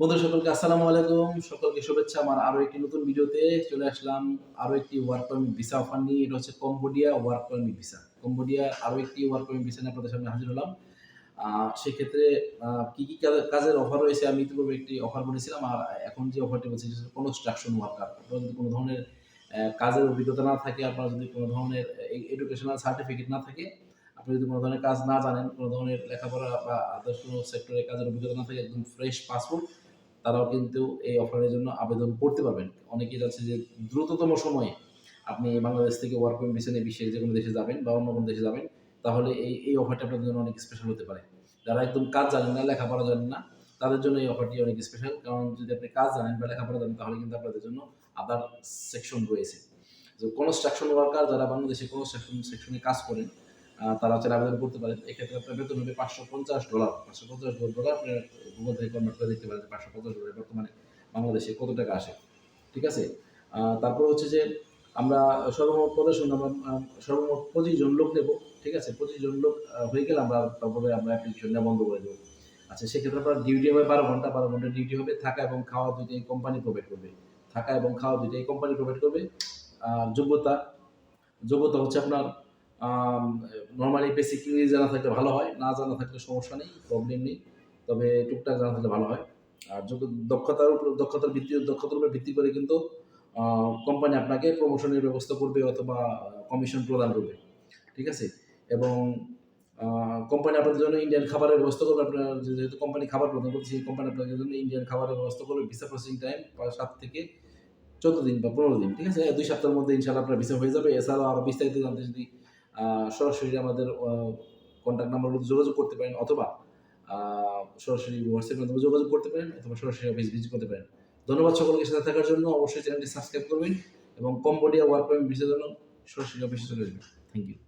বন্ধু সকলকে আসসালামু আলাইকুম। সকলকে শুভেচ্ছা। আমার আরও একটি নতুন ভিডিওতে চলে আসলাম। আরও একটি ওয়ার্ক পারমিট ভিসা অফার নিয়ে। এটা হচ্ছে Cambodia work permit visa Cambodia আরও একটি ওয়ার্ক পারমিট ভিসা নিয়ে আপনাদের সামনে হাজির হলাম। সেক্ষেত্রে কি কি কাজের অফার রয়েছে আমি ইতিপূর্বে একটি অফার বলেছিলাম। আর এখন যে অফারটি বলছি কনস্ট্রাকশন ওয়ার্কার আপনার যদি কোনো ধরনের কাজের অভিজ্ঞতা না থাকে, আপনার যদি কোনো ধরনের এডুকেশনাল সার্টিফিকেট না থাকে, আপনি যদি কোনো ধরনের কাজ না জানেন, কোনো ধরনের লেখাপড়া বা আদার্স কোনো সেক্টরে কাজের অভিজ্ঞতা না থাকে, একদম ফ্রেশ পাসপোর্ট তারাও কিন্তু এই অফারের জন্য আবেদন করতে পারবেন। অনেকেই যাচ্ছে যে দ্রুততম সময়ে আপনি বাংলাদেশ থেকে ওয়ার্ক পারমিট ভিসা নিয়ে বিশ্বের যে কোনো দেশে যাবেন বা অন্য কোনো দেশে যাবেন, তাহলে এই এই অফারটা আপনাদের জন্য অনেক স্পেশাল হতে পারে। যারা একদম কাজ জানেন না, লেখাপড়া জানেন না, তাদের জন্য এই অফারটি অনেক স্পেশাল কারণ যদি আপনি কাজ জানেন বা লেখাপড়া জানেন, তাহলে কিন্তু আপনাদের জন্য আদার সেকশন রয়েছে। যে কনস্ট্রাকশন ওয়ার্কার যারা বাংলাদেশে কনস্ট্রাকশন সেকশনে কাজ করেন তারা হচ্ছে আবেদন করতে পারেন এক্ষেত্রে আপনার বেতন হবে পাঁচশো পঞ্চাশ ডলার। পাঁচশো পঞ্চাশ ডলার আপনার গুগল থেকে কনভার্ট করে দেখতে পারেন যে পাঁচশো পঞ্চাশ ডলার বর্তমানে বাংলাদেশে কত টাকা আসে। ঠিক আছে? তারপর হচ্ছে যে আমরা সর্বমোট প্রদর্শন আমরা সর্বমোট পঁচিশ জন লোক নেব। ঠিক আছে? পঁচিশ জন লোক হয়ে গেলে আমরা তারপরে আমরা অ্যাপ্লিকেশন নেওয়া বন্ধ করে দেবো। আচ্ছা সেক্ষেত্রে আপনার ডিউটি হবে বারো ঘণ্টা। বারো ঘণ্টা ডিউটি হবে থাকা এবং খাওয়া দুইটাই কোম্পানি প্রোভাইড করবে। থাকা এবং খাওয়া দুইটাই কোম্পানি প্রোভাইড করবে। আর যোগ্যতা যোগ্যতা হচ্ছে আপনার নর্মালি বেসিক ইংলিশ জানা থাকলে ভালো হয়, না জানা থাকলে সমস্যা নেই প্রবলেম নেই। তবে টুকটাক জানা থাকলে ভালো হয়। আর দক্ষতার উপর, দক্ষতার ভিত্তি, দক্ষতার উপর ভিত্তি করে কিন্তু কোম্পানি আপনাকে প্রমোশনের ব্যবস্থা করবে অথবা কমিশন প্রদান করবে। ঠিক আছে? এবং কোম্পানি আপনাদের জন্য ইন্ডিয়ান খাবারের ব্যবস্থা করবে। আপনার যেহেতু কোম্পানি খাবার প্রদান করছে, সেই কোম্পানি আপনাদের জন্য ইন্ডিয়ান খাবারের ব্যবস্থা করবে ভিসা প্রসেসিং টাইম সাত থেকে চোদ্দ দিন বা পনেরো দিন। ঠিক আছে? দুই সপ্তাহের মধ্যে ইনশাল্লাহ আপনার ভিসা হয়ে যাবে। এছাড়াও আরও বিস্তারিত জানতে যদি সরাসরি আমাদের কন্ট্যাক্ট নাম্বারগুলো যোগাযোগ করতে পারেন অথবা সরাসরি হোয়াটসঅ্যাপের মাধ্যমে যোগাযোগ করতে পারেন অথবা সরাসরি অফিস ভিজিট করতে পারেন। ধন্যবাদ সকলকে সাথে থাকার জন্য। অবশ্যই চ্যানেলটি সাবস্ক্রাইব করবেন এবং কম্বোডিয়া ওয়ার্ক পারমিট ভিসার জন্য সরাসরি অফিসে চলে যাবেন থ্যাংক ইউ